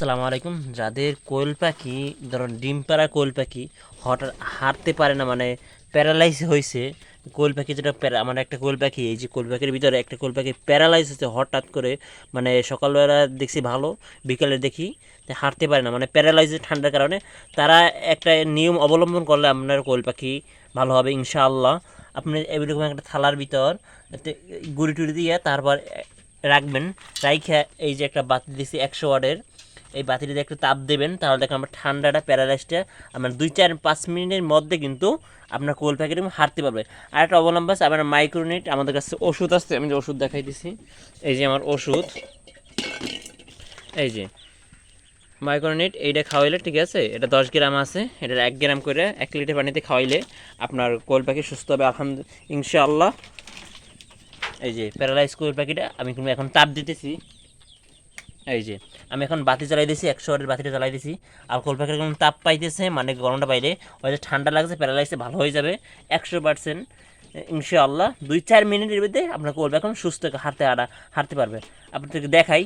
আসসালামু আলাইকুম। যাদের কোয়েল পাখি, ধরুন ডিম পাড়া কোয়েল পাখি, হঠাৎ হাঁটতে পারে না মানে প্যারালাইজ হয়েছে, কোয়েল পাখি যেটা প্যারা মানে একটা কোয়েল পাখি, এই যে কোয়েল পাখির ভিতরে একটা কোয়েল পাখি প্যারালাইজ হচ্ছে হঠাৎ করে মানে সকালবেলা দেখছি ভালো, বিকালে দেখি হাঁটতে পারে না মানে প্যারালাইজ ঠান্ডার কারণে, তারা একটা নিয়ম অবলম্বন করলে আপনার কোয়েল পাখি ভালো হবে, ইনশাআল্লাহ। আপনি এরকম একটা থালার ভিতর গুড়ি টুড়ি দিয়ে তারপর রাখবেন, রাইখে এই যে একটা বাতি দিছি একশো ওয়ার্ডের এই বাতিটিতে একটু তাপ দেবেন, তাহলে দেখেন আমার ঠান্ডাটা প্যারালাইসটা আপনার দুই, চার, পাঁচ মিনিটের মধ্যে কিন্তু আপনার কোল প্যাকেট হারতে পারবে। আর একটা অবলম্বন আছে, আপনার মাইক্রোনিট আমাদের কাছে ওষুধ আছে, আমি যে ওষুধ দেখাই দিছি, এই যে আমার ওষুধ, এই যে মাইক্রোনিট এইটা খাওয়াইলে, ঠিক আছে, এটা দশ গ্রাম আছে এটা এক গ্রাম করে এক লিটার পানিতে খাওয়াইলে আপনার কোল পাখি সুস্থ হবে, আলহামদুলিল্লাহ, ইনশাআল্লাহ। এই যে প্যারালাইজ কোল পাখিটা আমি কিন্তু এখন তাপ দিতেছি। এই যে, আমি এখন বাতি জ্বালাই দিয়েছি একশো ওয়াটের বাতিটা জ্বালাই দিয়েছি আর কোল পাখির কোনো তাপ পাইতেছে মানে গরমটা বাইরে। যে ঠান্ডা লাগছে প্যারালাইসে ভালো হয়ে যাবে। একশো পার্সেন্ট ইনশাআল্লাহ। দুই চার মিনিটের মধ্যে আপনার কোল এখন সুস্থ হাঁটতে হাঁটা হাঁটতে পারবে। আপনাদেরকে দেখাই